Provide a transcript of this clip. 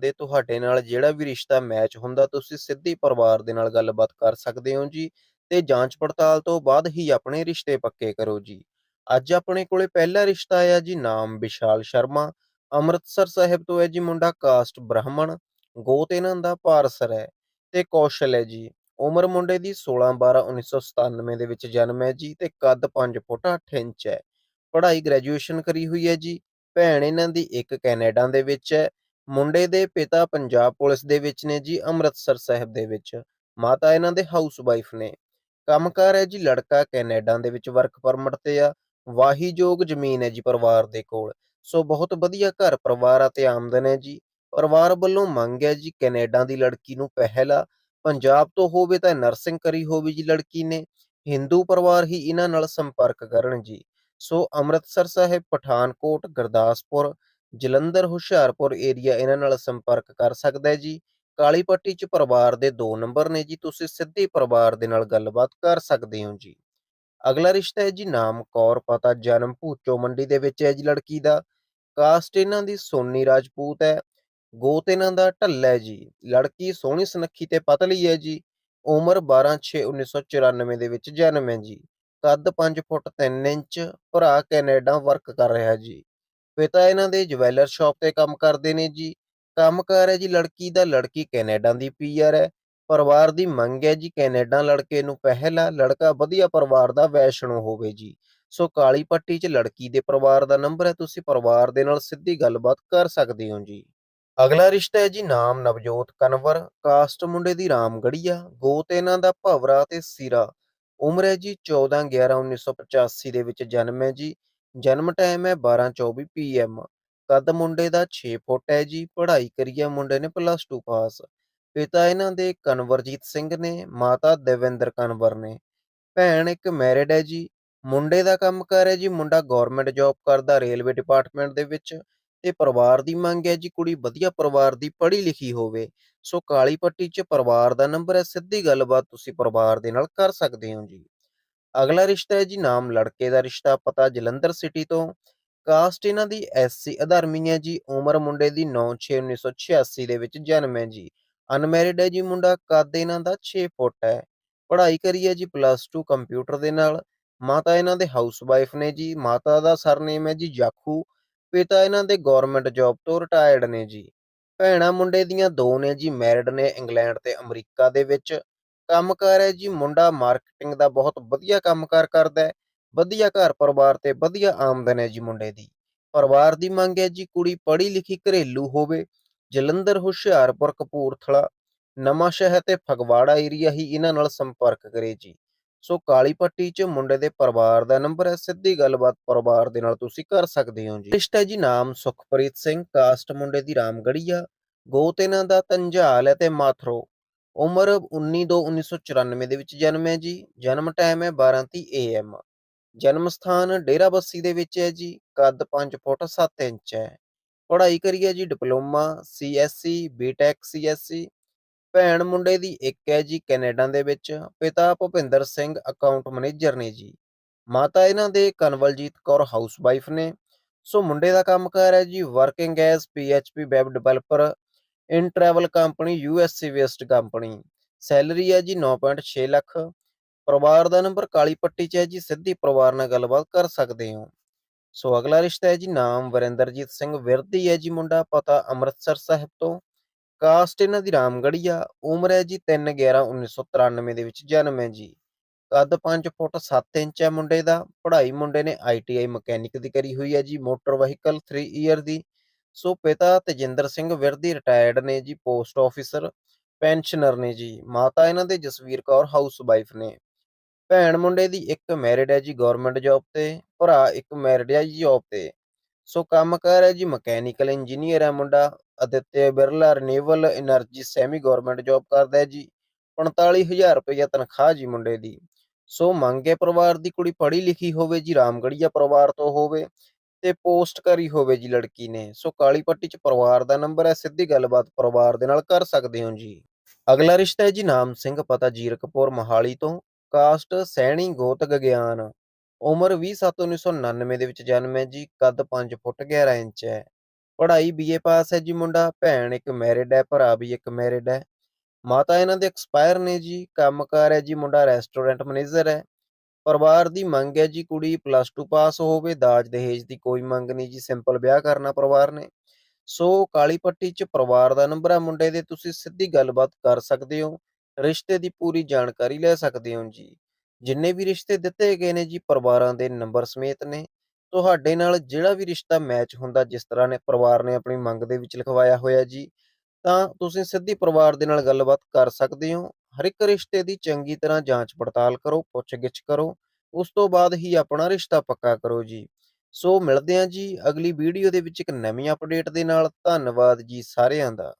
ਦੇ ਤੁਹਾਡੇ ਨਾਲ ਜਿਹੜਾ ਵੀ ਰਿਸ਼ਤਾ ਮੈਚ ਹੁੰਦਾ, ਤੁਸੀਂ ਸਿੱਧੀ ਪਰਿਵਾਰ ਦੇ ਨਾਲ ਗੱਲਬਾਤ ਕਰ ਸਕਦੇ ਹੋ ਜੀ ਤੇ ਜਾਂਚ ਪੜਤਾਲ ਤੋਂ ਬਾਅਦ ਹੀ ਆਪਣੇ ਰਿਸ਼ਤੇ ਪੱਕੇ ਕਰੋ ਜੀ। ਅੱਜ ਆਪਣੇ ਕੋਲੇ ਪਹਿਲਾ ਰਿਸ਼ਤਾ ਆਇਆ ਜੀ, ਨਾਮ ਵਿਸ਼ਾਲ ਸ਼ਰਮਾ। ਅੰਮ੍ਰਿਤਸਰ ਸਾਹਿਬ ਤੋਂ ਹੈ ਜੀ ਮੁੰਡਾ ਕਾਸਟ ਬ੍ਰਾਹਮਣ, ਗੋਤ ਇਹਨਾਂ ਦਾ ਪਾਰਸਰ ਹੈ ਤੇ ਕੌਸ਼ਲ ਹੈ ਜੀ। ਉਮਰ ਮੁੰਡੇ ਦੀ 16 12 1997 ਦੇ ਵਿੱਚ ਜਨਮ ਹੈ ਜੀ ਤੇ ਕੱਦ 5 ਫੁੱਟ 8 ਇੰਚ ਹੈ। ਪੜ੍ਹਾਈ ਗ੍ਰੈਜੂਏਸ਼ਨ ਕਰੀ ਹੋਈ ਹੈ ਜੀ। ਭੈਣ ਇਹਨਾਂ ਦੀ ਇੱਕ ਕੈਨੇਡਾ ਦੇ ਵਿੱਚ ਹੈ ਮੁੰਡੇ ਦੇ ਪਿਤਾ ਪੰਜਾਬ ਪੁਲਿਸ ਦੇ ਵਿੱਚ ਨੇ ਜੀ, ਅੰਮ੍ਰਿਤਸਰ ਸਾਹਿਬ ਦੇ ਵਿੱਚ। ਮਾਤਾ ਇਹਨਾਂ ਦੇ ਹਾਊਸ ਵਾਈਫ ਨੇ। ਕੰਮਕਾਰ ਹੈ ਜੀ ਲੜਕਾ ਕੈਨੇਡਾ ਦੇ ਵਿੱਚ ਵਰਕ ਪਰਮਿਟ ਤੇ ਆ। ਵਾਹੀਯੋਗ ਜ਼ਮੀਨ ਹੈ ਜੀ ਪਰਿਵਾਰ ਦੇ ਕੋਲ। ਸੋ ਬਹੁਤ ਵਧੀਆ ਘਰ ਪਰਿਵਾਰ ਅਤੇ ਆਮਦਨ ਹੈ ਜੀ। ਪਰਿਵਾਰ ਵੱਲੋਂ ਮੰਗ ਹੈ ਜੀ ਕੈਨੇਡਾ ਦੀ ਲੜਕੀ ਨੂੰ ਪਹਿਲਾ। ਪੰਜਾਬ ਤੋਂ ਹੋਵੇ ਤਾਂ ਨਰਸਿੰਗ ਕਰੀ ਹੋਵੇ ਜੀ ਲੜਕੀ ਨੇ। ਹਿੰਦੂ ਪਰਿਵਾਰ ਹੀ ਇਹਨਾਂ ਨਾਲ ਸੰਪਰਕ ਕਰਨ ਜੀ। ਸੋ ਅੰਮ੍ਰਿਤਸਰ ਸਾਹਿਬ, ਪਠਾਨਕੋਟ, ਗੁਰਦਾਸਪੁਰ ਜਲੰਧਰ, ਹੁਸ਼ਿਆਰਪੁਰ ਏਰੀਆ ਇਹਨਾਂ ਨਾਲ ਸੰਪਰਕ ਕਰ ਸਕਦਾ ਹੈ ਜੀ। ਕਾਲੀ ਪੱਟੀ ਚ ਪਰਿਵਾਰ ਦੇ ਦੋ ਨੰਬਰ ਨੇ ਜੀ, ਤੁਸੀਂ ਸਿੱਧੇ ਪਰਿਵਾਰ ਦੇ ਨਾਲ ਗੱਲਬਾਤ ਕਰ ਸਕਦੇ ਹੋ ਜੀ। ਅਗਲਾ ਰਿਸ਼ਤਾ ਹੈ ਜੀ ਨਾਮ ਕੌਰ, ਪਤਾ ਜਨਮ ਭੂਚੋ ਮੰਡੀ ਦੇ ਵਿੱਚ ਹੈ ਜੀ ਲੜਕੀ ਦਾ। ਕਾਸਟ ਇਹਨਾਂ ਦੀ ਸੋਨੀ ਰਾਜਪੂਤ ਹੈ। ਗੋਤ ਇਹਨਾਂ ਦਾ ਢੱਲਾ ਹੈ ਜੀ। ਲੜਕੀ ਸੋਹਣੀ ਸੁਨੱਖੀ ਤੇ ਪਤਲੀ ਹੈ ਜੀ। ਉਮਰ 12/6/1994 ਦੇ ਵਿੱਚ ਜਨਮ ਹੈ ਜੀ। ਕੱਦ 5 ਫੁੱਟ 3 ਇੰਚ, ਭਰਾ ਕੈਨੇਡਾ ਵਰਕ ਕਰ ਰਿਹਾ ਜੀ। ਪਿਤਾ ਇਹਨਾਂ ਦੇ ਜਵੈਲਰ ਸ਼ਾਪ ਤੇ ਕੰਮ ਕਰਦੇ ਨੇ ਜੀ। ਕੰਮਕਾਰ ਹੈ ਜੀ ਲੜਕੀ ਦਾ, ਲੜਕੀ ਕੈਨੇਡਾ ਦੀ ਪੀਆਰ ਹੈ। ਪਰਿਵਾਰ ਦੀ ਮੰਗ ਹੈ ਜੀ ਕੈਨੇਡਾ ਲੜਕੇ ਨੂੰ ਪਹਿਲਾ ਲੜਕਾ ਵਧੀਆ ਪਰਿਵਾਰ ਦਾ ਵੈਸ਼ਣੋ ਹੋਵੇ ਜੀ। ਸੋ ਕਾਲੀ ਪੱਟੀ 'ਚ ਲੜਕੀ ਦੇ ਪਰਿਵਾਰ ਦਾ ਨੰਬਰ ਹੈ, ਤੁਸੀਂ ਪਰਿਵਾਰ ਦੇ ਨਾਲ ਸਿੱਧੀ ਗੱਲਬਾਤ ਕਰ ਸਕਦੇ ਹੋ ਜੀ। ਅਗਲਾ ਰਿਸ਼ਤਾ ਹੈ ਜੀ ਨਾਮ ਨਵਜੋਤ ਕਨਵਰ, ਕਾਸਟ ਮੁੰਡੇ ਦੀ ਰਾਮਗੜੀਆ ਗੋਤ ਇਹਨਾਂ ਦਾ ਭਵਰਾ ਤੇ ਸੀਰਾ। ਉਮਰ ਹੈ ਜੀ 14 11 1985 ਦੇ ਵਿੱਚ ਜਨਮ ਹੈ ਜੀ। ਜਨਮ ਟਾਈਮ ਹੈ 12:24 ਪੀਐਮ ਕੱਦ ਮੁੰਡੇ ਦਾ 6 ਫੁੱਟ ਹੈ ਜੀ, ਪੜ੍ਹਾਈ ਕਰੀ ਹੈ ਮੁੰਡੇ ਨੇ ਪਲੱਸ 2 ਪਾਸ ਪਿਤਾ ਇਹਨਾਂ ਦੇ ਕਨਵਰਜੀਤ ਸਿੰਘ ਨੇ, ਮਾਤਾ ਦੇਵਿੰਦਰ ਕਨਵਰ ਨੇ। ਭੈਣ ਇੱਕ ਮੈਰਿਡ ਹੈ ਜੀ, ਮੁੰਡੇ ਦਾ ਕੰਮ ਕਰ ਹੈ ਜੀ, ਮੁੰਡਾ ਗਵਰਨਮੈਂਟ ਜੌਬ ਕਰਦਾ ਰੇਲਵੇ ਡਿਪਾਰਟਮੈਂਟ ਦੇ ਵਿੱਚ ਤੇ ਪਰਿਵਾਰ ਦੀ ਮੰਗ ਹੈ ਜੀ, ਕੁੜੀ ਵਧੀਆ ਪਰਿਵਾਰ ਦੀ ਪੜ੍ਹੀ ਲਿਖੀ ਹੋਵੇ। ਸੋ ਕਾਲੀ ਪੱਟੀ 'ਚ ਪਰਿਵਾਰ ਦਾ ਨੰਬਰ ਹੈ, ਸਿੱਧੀ ਗੱਲਬਾਤ ਤੁਸੀਂ ਪਰਿਵਾਰ ਦੇ ਨਾਲ ਕਰ ਸਕਦੇ ਹੋ ਜੀ। ਅਗਲਾ ਰਿਸ਼ਤਾ ਹੈ ਜੀ ਨਾਮ ਲੜਕੇ ਦਾ ਰਿਸ਼ਤਾ, ਪਤਾ ਜਲੰਧਰ ਸਿਟੀ ਤੋਂ। ਕਾਸਟ ਇਹਨਾਂ ਦੀ ਐਸਸੀ ਅਧਰਮੀ ਹੈ ਜੀ, ਉਮਰ ਮੁੰਡੇ ਦੀ 9/6/1986 ਦੇ ਵਿੱਚ ਜਨਮ ਹੈ ਜੀ। ਅਨਮੈਰਿਡ ਹੈ ਜੀ ਮੁੰਡਾ, ਕੱਦ ਇਹਨਾਂ ਦਾ 6 ਫੁੱਟ ਹੈ। ਪੜ੍ਹਾਈ ਕਰੀ ਹੈ ਜੀ ਪਲੱਸ 2 ਕੰਪਿਊਟਰ ਦੇ ਨਾਲ। ਮਾਤਾ ਇਹਨਾਂ ਦੇ ਹਾਊਸ ਵਾਈਫ ਨੇ ਜੀ, ਮਾਤਾ ਦਾ ਸਰਨੇਮ ਹੈ ਜੀ ਜਾਖੂ। ਪਿਤਾ ਇਹਨਾਂ ਦੇ ਗਵਰਨਮੈਂਟ ਜੌਬ ਤੋਂ ਰਿਟਾਇਰਡ ਨੇ ਜੀ। ਭੈਣਾਂ ਮੁੰਡੇ ਦੀਆਂ ਦੋ ਨੇ ਜੀ, ਮੈਰਿਡ ਨੇ ਇੰਗਲੈਂਡ ਤੇ ਅਮਰੀਕਾ ਦੇ ਵਿੱਚ। ਕੰਮਕਾਰ ਹੈ ਜੀ, ਮੁੰਡਾ ਮਾਰਕੀਟਿੰਗ ਦਾ ਬਹੁਤ ਵਧੀਆ ਕੰਮਕਾਰ ਕਰਦਾ ਹੈ, ਵਧੀਆ ਘਰ ਪਰਿਵਾਰ ਤੇ ਵਧੀਆ ਆਮਦਨ ਹੈ ਜੀ ਮੁੰਡੇ ਦੀ। ਪਰਿਵਾਰ ਦੀ ਮੰਗ ਹੈ ਜੀ, ਕੁੜੀ ਪੜ੍ਹੀ ਲਿਖੀ ਘਰੇਲੂ ਹੋਵੇ, ਜਲੰਧਰ, ਹੁਸ਼ਿਆਰਪੁਰ, ਕਪੂਰਥਲਾ, ਨਵਾਂ ਸ਼ਹਿਰ ਤੇ ਫਗਵਾੜਾ ਏਰੀਆ ਹੀ ਇਹਨਾਂ ਨਾਲ ਸੰਪਰਕ ਕਰੇ ਜੀ। ਸੋ ਕਾਲੀ ਪੱਟੀ 'ਚ ਮੁੰਡੇ ਦੇ ਪਰਿਵਾਰ ਦਾ ਨੰਬਰ ਹੈ, ਸਿੱਧੀ ਗੱਲਬਾਤ ਪਰਿਵਾਰ ਦੇ ਨਾਲ ਤੁਸੀਂ ਕਰ ਸਕਦੇ ਹੋ ਜੀ। ਰਿਸ਼ਤਾ ਜੀ, ਨਾਮ ਸੁਖਪ੍ਰੀਤ ਸਿੰਘ, ਕਾਸਟ ਮੁੰਡੇ ਦੀ ਰਾਮਗੜੀਆ ਗੋਤ ਇਹਨਾਂ ਦਾ ਤੰਜਾਲ ਹੈ ਤੇ ਮਾਥਰੋ। ਉਮਰ 19/2/1994 ਦੇ ਵਿੱਚ ਜਨਮ ਹੈ ਜੀ। ਜਨਮ ਟਾਈਮ ਹੈ 12:30 AM ਜਨਮ ਸਥਾਨ ਡੇਰਾ ਬੱਸੀ ਦੇ ਵਿੱਚ ਹੈ ਜੀ। ਕੱਦ 5 ਫੁੱਟ 7 ਇੰਚ ਹੈ। ਪੜ੍ਹਾਈ ਕਰੀ ਹੈ ਜੀ, ਡਿਪਲੋਮਾ ਸੀਐਸਸੀ ਬੀਟੈਕ ਸੀਐਸਸੀ ਭੈਣ ਮੁੰਡੇ ਦੀ ਇੱਕ ਹੈ ਜੀ ਕੈਨੇਡਾ ਦੇ ਵਿੱਚ। ਪਿਤਾ ਭੁਪਿੰਦਰ ਸਿੰਘ ਅਕਾਊਂਟ ਮੈਨੇਜਰ ਨੇ ਜੀ। ਮਾਤਾ ਇਹਨਾਂ ਦੇ ਕਨਵਲਜੀਤ ਕੌਰ ਹਾਊਸਵਾਈਫ ਨੇ। ਸੋ ਮੁੰਡੇ ਦਾ ਕੰਮ ਕੰਮਕਾਰ ਹੈ ਜੀ working as PHP web developer in travel company USC west company. Salary ਹੈ ਜੀ 9.6 ਲੱਖ। ਪਰਿਵਾਰ ਦਾ ਨੰਬਰ ਕਾਲੀ ਪੱਟੀ 'ਚ ਹੈ ਜੀ, ਸਿੱਧੀ ਪਰਿਵਾਰ ਨਾਲ ਗੱਲਬਾਤ ਕਰ ਸਕਦੇ ਹੋ। ਸੋ ਅਗਲਾ ਰਿਸ਼ਤਾ ਹੈ ਜੀ ਨਾਮ ਵਰਿੰਦਰਜੀਤ ਸਿੰਘ ਵਿਰਦੀ ਹੈ ਜੀ ਮੁੰਡਾ, ਪਤਾ ਅੰਮ੍ਰਿਤਸਰ ਸਾਹਿਬ ਤੋਂ। ਕਾਸਟ ਇਹਨਾਂ ਦੀ ਰਾਮਗੜੀਆ ਉਮਰ ਹੈ ਜੀ 3 11 1993 ਦੇ ਵਿੱਚ ਜਨਮ ਹੈ ਜੀ। ਕੱਦ 5 ਫੁੱਟ 7 ਇੰਚ ਹੈ ਮੁੰਡੇ ਦਾ। ਪੜ੍ਹਾਈ ਮੁੰਡੇ ਨੇ ਆਈਟੀਆਈ ਮਕੈਨਿਕ ਦੀ ਕਰੀ ਹੋਈ ਹੈ ਜੀ। ਮੋਟਰ ਵਹੀਕਲ 3 ਇਅਰ ਦੀ। ਸੋ ਪਿਤਾ ਤੇਜਿੰਦਰ ਸਿੰਘ ਵਿਰਦੀ ਰਿਟਾਇਰਡ ਨੇ ਜੀ ਪੋਸਟ ਆਫੀਸਰ ਪੈਨਸ਼ਨਰ ਨੇ ਜੀ, ਮਾਤਾ ਇਹਨਾਂ ਦੇ ਜਸਵੀਰ ਕੌਰ ਹਾਊਸ ਵਾਈਫ ਨੇ। ਭੈਣ ਮੁੰਡੇ ਦੀ ਇੱਕ ਮੈਰਿਡ ਹੈ ਜੀ ਗਵਰਨਮੈਂਟ ਜੌਬ ਤੇ, ਭਰਾ ਇੱਕ ਮੈਰਿਡ ਹੈ ਜੀ ਜੌਬ ਤੇ। ਸੋ ਕੰਮ ਕਰ ਹੈ ਜੀ ਮਕੈਨੀਕਲ ਇੰਜੀਨੀਅਰ ਹੈ ਮੁੰਡਾ Aditya Birla renewable energy semi government job ਕਰਦਾ ਹੈ ਜੀ 45000 ਰੁਪਏ ਤਨਖਾਹ ਜੀ ਮੁੰਡੇ ਦੀ। ਸੋ ਮੰਗੇ ਪਰਿਵਾਰ ਦੀ ਕੁੜੀ ਪੜ੍ਹੀ ਲਿਖੀ ਹੋਵੇ ਜੀ ਰਾਮਗੜੀਆ ਪਰਿਵਾਰ ਤੋਂ ਹੋਵੇ ਤੇ ਪੋਸਟ ਕਰੀ ਹੋਵੇ ਜੀ ਲੜਕੀ ਨੇ। ਸੋ ਕਾਲੀ ਪੱਟੀ ਚ ਪਰਿਵਾਰ ਦਾ ਨੰਬਰ ਹੈ, ਸਿੱਧੀ ਗੱਲਬਾਤ ਪਰਿਵਾਰ ਦੇ ਨਾਲ ਕਰ ਸਕਦੇ ਹੋ ਜੀ। ਅਗਲਾ ਰਿਸ਼ਤਾ ਹੈ ਜੀ ਨਾਮ ਸਿੰਘ, ਪਤਾ ਜੀਰਕਪੁਰ ਮੋਹਾਲੀ ਤੋਂ। ਕਾਸਟ ਸੈਣੀ ਗੋਤ ਗਗਿਆਨ ਉਮਰ 20/7/1999 ਦੇ ਵਿੱਚ ਜਨਮ ਹੈ ਜੀ, ਕੱਦ 5 ਫੁੱਟ 11 ਇੰਚ ਹੈ। ਪੜ੍ਹਾਈ ਬੀਏ ਪਾਸ ਹੈ ਜੀ ਮੁੰਡਾ। ਭੈਣ ਇੱਕ ਮੈਰਿਡ ਹੈ, ਭਰਾ ਵੀ ਇੱਕ ਮੈਰਿਡ ਹੈ। ਮਾਤਾ ਇਹਨਾਂ ਦੇ ਐਕਸਪਾਇਰ ਨੇ ਜੀ। ਕੰਮਕਾਰ ਹੈ ਜੀ ਮੁੰਡਾ ਰੈਸਟੋਰੈਂਟ ਮੈਨੇਜਰ ਹੈ। ਪਰਿਵਾਰ ਦੀ ਮੰਗ ਹੈ ਜੀ ਕੁੜੀ ਪਲੱਸ 2 ਪਾਸ ਹੋਵੇ, ਦਾਜ ਦਹੇਜ ਦੀ ਕੋਈ ਮੰਗ ਨਹੀਂ ਜੀ ਸਿੰਪਲ ਵਿਆਹ ਕਰਨਾ ਪਰਿਵਾਰ ਨੇ। ਸੋ ਕਾਲੀ ਪੱਟੀ 'ਚ ਪਰਿਵਾਰ ਦਾ ਨੰਬਰ ਹੈ, ਮੁੰਡੇ ਦੇ ਤੁਸੀਂ ਸਿੱਧੀ ਗੱਲਬਾਤ ਕਰ ਸਕਦੇ ਹੋ, ਰਿਸ਼ਤੇ ਦੀ ਪੂਰੀ ਜਾਣਕਾਰੀ ਲੈ ਸਕਦੇ ਹੋ ਜੀ। ਜਿੰਨੇ ਵੀ ਰਿਸ਼ਤੇ ਦਿੱਤੇ ਗਏ ਨੇ ਜੀ, ਪਰਿਵਾਰਾਂ ਦੇ ਨੰਬਰ ਸਮੇਤ ਨੇ। ਤੁਹਾਡੇ ਨਾਲ ਜਿਹੜਾ ਵੀ ਰਿਸ਼ਤਾ ਮੈਚ ਹੁੰਦਾ, ਜਿਸ ਤਰ੍ਹਾਂ ਨੇ ਪਰਿਵਾਰ ਨੇ ਆਪਣੀ ਮੰਗ ਦੇ ਵਿੱਚ ਲਿਖਵਾਇਆ ਹੋਇਆ ਜੀ, ਤਾਂ ਤੁਸੀਂ ਸਿੱਧੀ ਪਰਿਵਾਰ ਦੇ ਨਾਲ ਗੱਲਬਾਤ ਕਰ ਸਕਦੇ ਹੋ। ਹਰ ਇੱਕ ਰਿਸ਼ਤੇ ਦੀ ਚੰਗੀ ਤਰ੍ਹਾਂ ਜਾਂਚ ਪੜਤਾਲ ਕਰੋ, ਪੁੱਛਗਿੱਛ ਕਰੋ, ਉਸ ਤੋਂ ਬਾਅਦ ਹੀ ਆਪਣਾ ਰਿਸ਼ਤਾ ਪੱਕਾ ਕਰੋ ਜੀ। ਸੋ ਮਿਲਦੇ ਹਾਂ ਜੀ ਅਗਲੀ ਵੀਡੀਓ ਦੇ ਵਿੱਚ ਇੱਕ ਨਵੀਂ ਅਪਡੇਟ ਦੇ ਨਾਲ। ਧੰਨਵਾਦ ਜੀ ਸਾਰਿਆਂ ਦਾ।